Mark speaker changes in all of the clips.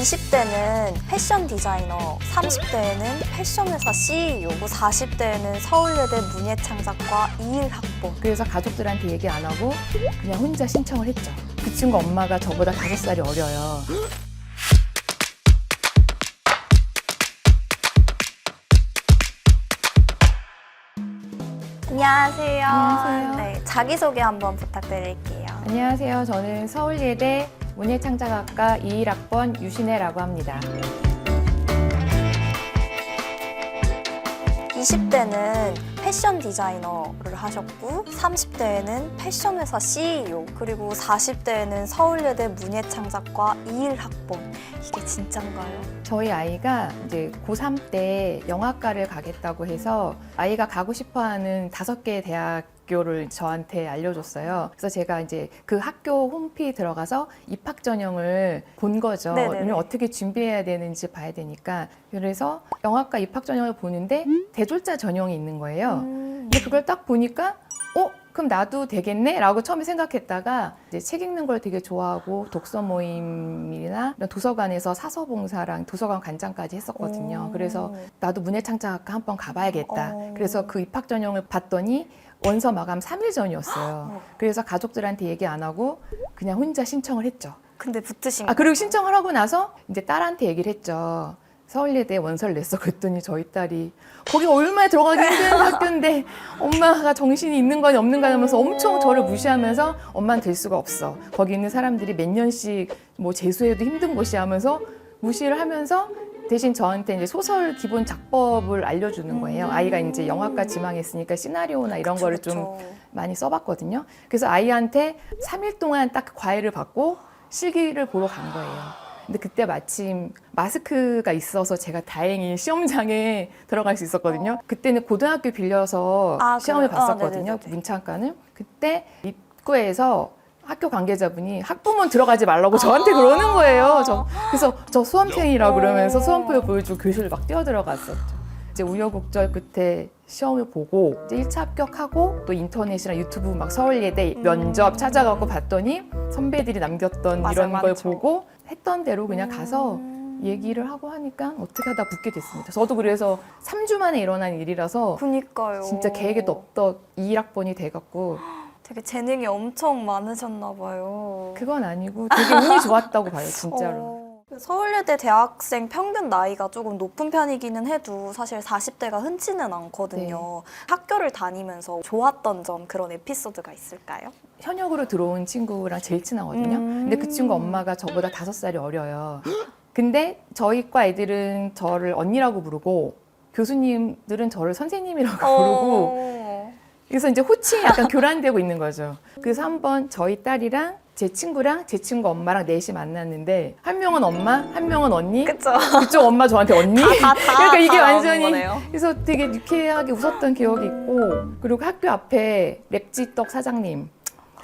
Speaker 1: 20대는 패션 디자이너, 30대에는 패션 회사 CEO, 40대에는 서울예대 문예창작과 21학번.
Speaker 2: 그래서 가족들한테 얘기 안 하고 그냥 혼자 신청을 했죠. 그 친구 엄마가 저보다 다섯 살이 어려요.
Speaker 1: 안녕하세요.
Speaker 2: 안녕하세요.
Speaker 1: 네, 자기소개 한번 부탁드릴게요.
Speaker 2: 안녕하세요. 저는 서울예대 문예창작학과 21학번 유신혜라고 합니다.
Speaker 1: 20대는 패션 디자이너를 하셨고 30대에는 패션 회사 CEO 그리고 40대에는 서울예대 문예창작과 21학번 이게 진짠가요?
Speaker 2: 저희 아이가 이제 고3 때 영화과를 가겠다고 해서 아이가 가고 싶어 하는 다섯 개의 대학 교를 저한테 알려줬어요. 그래서 제가 이제 그 학교 홈피 들어가서 입학 전형을 본 거죠.
Speaker 1: 네네네.
Speaker 2: 왜냐면 어떻게 준비해야 되는지 봐야 되니까. 그래서 영화과 입학 전형을 보는데 대졸자 전형이 있는 거예요.
Speaker 1: 음.
Speaker 2: 근데 그걸 딱 보니까 어 그럼 나도 되겠네? 라고 처음에 생각했다가 이제 책 읽는 걸 되게 좋아하고 독서 모임이나 이런 도서관에서 사서봉사랑 도서관 관장까지 했었거든요.
Speaker 1: 오.
Speaker 2: 그래서 나도 문예창작학과 한번 가봐야겠다.
Speaker 1: 어.
Speaker 2: 그래서 그 입학 전형을 봤더니 원서 마감 3일 전이었어요.
Speaker 1: 어.
Speaker 2: 그래서 가족들한테 얘기 안 하고 그냥 혼자 신청을 했죠.
Speaker 1: 근데 붙으신
Speaker 2: 아 그리고 신청을 하고 나서 이제 딸한테 얘기를 했죠. 서울예대 원서를 냈어. 그랬더니 저희 딸이 거기 얼마나 들어가기 힘든 학교인데 엄마가 정신이 있는 거니 없는 거니 하면서 엄청 저를 무시하면서 엄마는 될 수가 없어. 거기 있는 사람들이 몇 년씩 뭐 재수해도 힘든 곳이 하면서 무시를 하면서 대신 저한테 이제 소설 기본 작법을 알려주는 거예요. 아이가 이제 영화과 지망했으니까 시나리오나 이런 거를 좀
Speaker 1: 그쵸.
Speaker 2: 많이 써봤거든요. 그래서 아이한테 3일 동안 딱 과외를 받고 실기를 보러 간 거예요. 근데 그때 마침 마스크가 있어서 제가 다행히 시험장에 들어갈 수 있었거든요. 그때는 고등학교 빌려서
Speaker 1: 아,
Speaker 2: 시험을
Speaker 1: 그래요? 아,
Speaker 2: 봤었거든요.
Speaker 1: 네네네네.
Speaker 2: 문창과는. 그때 입구에서 학교 관계자분이 학부모 들어가지 말라고 저한테 그러는 거예요. 저, 그래서 저 수험생이라고 그러면서 수험표를 보여주고 교실을 막 뛰어 들어갔었죠. 이제 우여곡절 끝에 시험을 보고 이제 1차 합격하고 또 인터넷이나 유튜브 막 서울예대 면접 찾아가고 봤더니 선배들이 남겼던
Speaker 1: 맞아요,
Speaker 2: 이런 걸
Speaker 1: 많죠.
Speaker 2: 보고 했던 대로 그냥 가서
Speaker 1: 음.
Speaker 2: 얘기를 하고 하니까 어떻게 하다 붙게 됐습니다. 저도 그래서 3주 만에 일어난 일이라서
Speaker 1: 그니까요.
Speaker 2: 진짜 계획에도 없던 2학번이 돼갖고
Speaker 1: 되게 재능이 엄청 많으셨나 봐요.
Speaker 2: 그건 아니고 되게 운이 좋았다고 봐요, 진짜로.
Speaker 1: 어, 서울예대 대학생 평균 나이가 조금 높은 편이기는 해도 사실 40대가 흔치는 않거든요.
Speaker 2: 네.
Speaker 1: 학교를 다니면서 좋았던 점 그런 에피소드가 있을까요?
Speaker 2: 현역으로 들어온 친구랑 제일 친하거든요.
Speaker 1: 음.
Speaker 2: 근데 그 친구 엄마가 저보다 다섯 살이 어려요. 근데 저희 과 애들은 저를 언니라고 부르고 교수님들은 저를 선생님이라고 부르고
Speaker 1: 어.
Speaker 2: 그래서 이제 호칭이 약간 교란되고 있는 거죠. 그래서 한번 저희 딸이랑 제 친구랑 제 친구 엄마랑 넷이 만났는데 한 명은 엄마, 한 명은 언니,
Speaker 1: 그쵸.
Speaker 2: 그쪽 엄마 저한테 언니.
Speaker 1: 다, 다,
Speaker 2: 그러니까 이게
Speaker 1: 다
Speaker 2: 완전히
Speaker 1: 거네요.
Speaker 2: 그래서 되게 유쾌하게 웃었던 기억이 있고 그리고 학교 앞에 랩지떡 사장님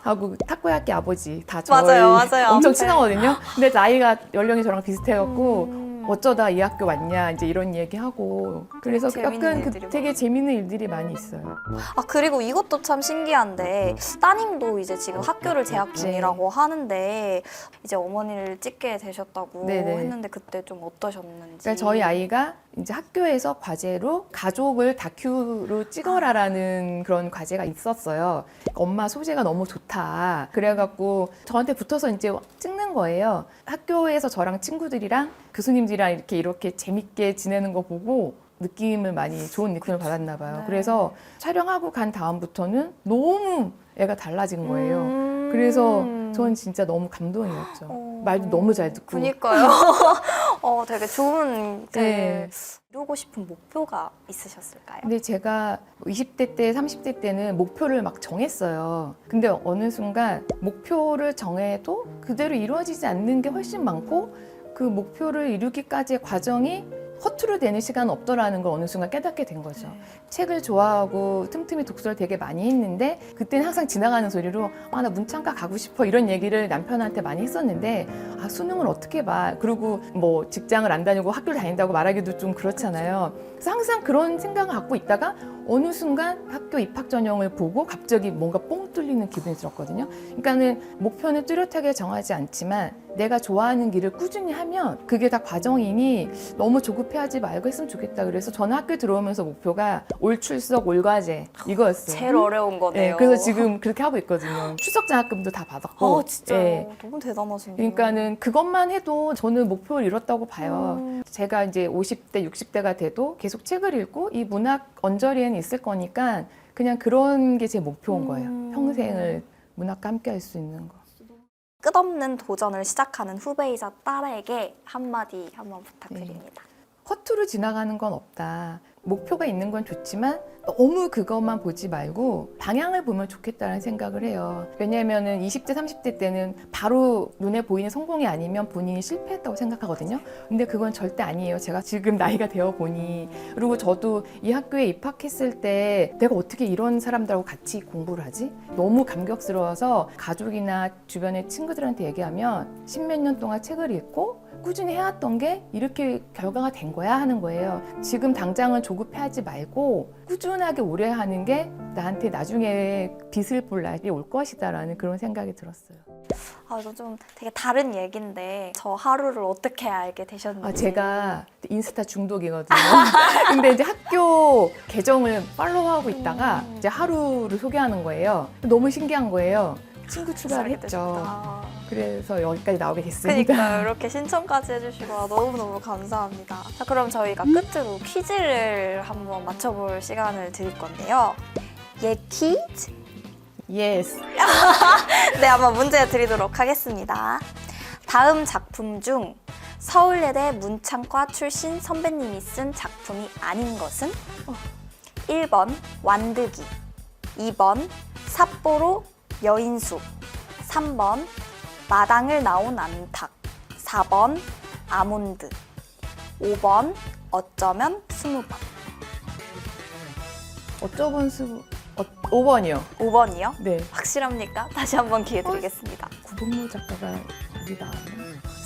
Speaker 2: 하고 타코야끼 아버지 다 저희
Speaker 1: 맞아요, 맞아요.
Speaker 2: 엄청. 친하거든요. 근데 나이가 연령이 저랑 비슷해갖고
Speaker 1: 음.
Speaker 2: 어쩌다 이 학교 왔냐 이제 이런 얘기하고 그래서
Speaker 1: 재밌는
Speaker 2: 약간 그
Speaker 1: 일들이
Speaker 2: 되게 재밌는 일들이 많이 있어요.
Speaker 1: 아 그리고 이것도 참 신기한데 따님도 이제 지금 학교를 재학 중이라고 하는데 이제 어머니를 찍게 되셨다고
Speaker 2: 네네.
Speaker 1: 했는데 그때 좀 어떠셨는지.
Speaker 2: 그러니까 저희 아이가 이제 학교에서 과제로 가족을 다큐로 찍어라라는 그런 과제가 있었어요. 엄마 소재가 너무 좋다. 그래갖고 저한테 붙어서 이제 찍는 거예요. 학교에서 저랑 친구들이랑 교수님들이랑 이렇게 이렇게 재밌게 지내는 거 보고 느낌을 많이 좋은 느낌을 받았나 봐요.
Speaker 1: 네.
Speaker 2: 그래서 촬영하고 간 다음부터는 너무 애가 달라진 거예요.
Speaker 1: 음.
Speaker 2: 그래서 전 진짜 너무 감동이었죠.
Speaker 1: 어.
Speaker 2: 말도 너무 잘 듣고.
Speaker 1: 그니까요. 어, 되게 좋은 그
Speaker 2: 네.
Speaker 1: 이루고 싶은 목표가 있으셨을까요?
Speaker 2: 근데 제가 20대 때, 30대 때는 목표를 막 정했어요. 근데 어느 순간 목표를 정해도 그대로 이루어지지 않는 게 훨씬 많고 그 목표를 이루기까지의 과정이 허투루 되는 시간 없더라는 걸 어느 순간 깨닫게 된 거죠. 책을 좋아하고 틈틈이 독서를 되게 많이 했는데 그때는 항상 지나가는 소리로 아 나 문창과 가고 싶어 이런 얘기를 남편한테 많이 했었는데 아 수능을 어떻게 봐? 그리고 뭐 직장을 안 다니고 학교를 다닌다고 말하기도 좀 그렇잖아요. 그래서 항상 그런 생각을 갖고 있다가 어느 순간 학교 입학 전형을 보고 갑자기 뭔가 뽕 뚫리는 기분이 들었거든요 그러니까는 목표는 뚜렷하게 정하지 않지만 내가 좋아하는 길을 꾸준히 하면 그게 다 과정이니 너무 조급해하지 말고 했으면 좋겠다 그래서 저는 학교 들어오면서 목표가 올 출석 올 과제 이거였어요
Speaker 1: 제일 어려운
Speaker 2: 네,
Speaker 1: 거네요.
Speaker 2: 그래서 지금 그렇게 하고 있거든요. 추석 장학금도 다 받았고.
Speaker 1: 아 진짜요?
Speaker 2: 예.
Speaker 1: 너무 대단하신데요.
Speaker 2: 그러니까는 그것만 해도 저는 목표를 이뤘다고 봐요.
Speaker 1: 음.
Speaker 2: 제가 이제 50대, 60대가 돼도 계속 책을 읽고 이 문학 언저리에는 있을 거니까 그냥 그런 게 제 목표인 거예요.
Speaker 1: 음.
Speaker 2: 평생을 문학과 함께 할 수 있는 거.
Speaker 1: 끝없는 도전을 시작하는 후배이자 딸에게 한마디 한번 부탁드립니다.
Speaker 2: 허투루 지나가는 건 없다. 목표가 있는 건 좋지만 너무 그것만 보지 말고 방향을 보면 좋겠다는 생각을 해요. 왜냐하면은 20대, 30대 때는 바로 눈에 보이는 성공이 아니면 본인이 실패했다고 생각하거든요. 근데 그건 절대 아니에요. 제가 지금 나이가 되어 보니. 그리고 저도 이 학교에 입학했을 때 내가 어떻게 이런 사람들하고 같이 공부를 하지? 너무 감격스러워서 가족이나 주변의 친구들한테 얘기하면 십몇 년 동안 책을 읽고 꾸준히 해왔던 게 이렇게 결과가 된 거야 하는 거예요. 지금 당장은 조급해하지 말고 꾸준하게 오래 하는 게 나한테 나중에 빛을 볼 날이 올 것이다라는 그런 생각이 들었어요.
Speaker 1: 아, 이거 좀 되게 다른 얘기인데 저 하루를 어떻게 알게 되셨는지.
Speaker 2: 아, 제가 인스타 중독이거든요. 근데 이제 학교 계정을 팔로우하고 있다가
Speaker 1: 음.
Speaker 2: 이제 하루를 소개하는 거예요. 너무 신기한 거예요. 친구 추가를 했죠. 그래서 여기까지 나오게 됐습니다.
Speaker 1: 그러니까 이렇게 신청까지 해주시고 너무너무 감사합니다. 자, 그럼 저희가 끝으로 퀴즈를 한번 맞춰볼 시간을 드릴 건데요. 예 퀴즈?
Speaker 2: 예스.
Speaker 1: 네, 한번 문제 드리도록 하겠습니다. 다음 작품 중 서울예대 문창과 출신 선배님이 쓴 작품이 아닌 것은? 1번 완득이, 2번 삿포로 여인숙, 3번 마당을 나온 안탁, 4번 아몬드, 5번 어쩌면 20번,
Speaker 2: 어쩌면 수 어, 5번이요.
Speaker 1: 5번이요?
Speaker 2: 네.
Speaker 1: 확실합니까? 다시 한번 기회 드리겠습니다.
Speaker 2: 구본무 작가가 어디 나왔나?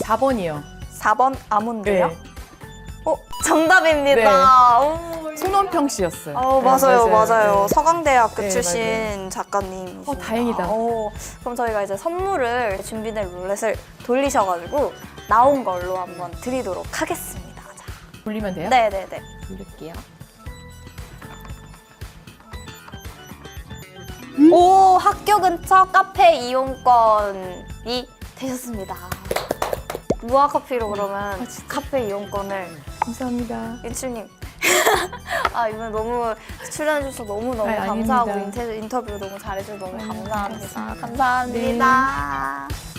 Speaker 2: 4번이요.
Speaker 1: 4번 아몬드요?
Speaker 2: 네.
Speaker 1: 어, 정답입니다. 오,
Speaker 2: 손원평 씨였어요.
Speaker 1: 어,
Speaker 2: 네,
Speaker 1: 맞아요, 맞아요. 서강대학교
Speaker 2: 네,
Speaker 1: 출신 작가님.
Speaker 2: 어, 다행이다.
Speaker 1: 그럼 저희가 이제 선물을 준비된 룰렛을 돌리셔가지고 나온 걸로 한번 드리도록 하겠습니다. 자,
Speaker 2: 돌리면 돼요?
Speaker 1: 네네네.
Speaker 2: 돌릴게요.
Speaker 1: 오, 학교 근처 카페 이용권이 되셨습니다. 무화 커피로 그러면
Speaker 2: 아?
Speaker 1: 카페 이용권을
Speaker 2: 감사합니다.
Speaker 1: 윤출님. 아 이번에 너무 출연해주셔서 너무 너무
Speaker 2: 아,
Speaker 1: 감사하고
Speaker 2: 아닙니다.
Speaker 1: 인터, 인터뷰 너무 잘해주셔서 너무
Speaker 2: 감사합니다.
Speaker 1: 감사합니다.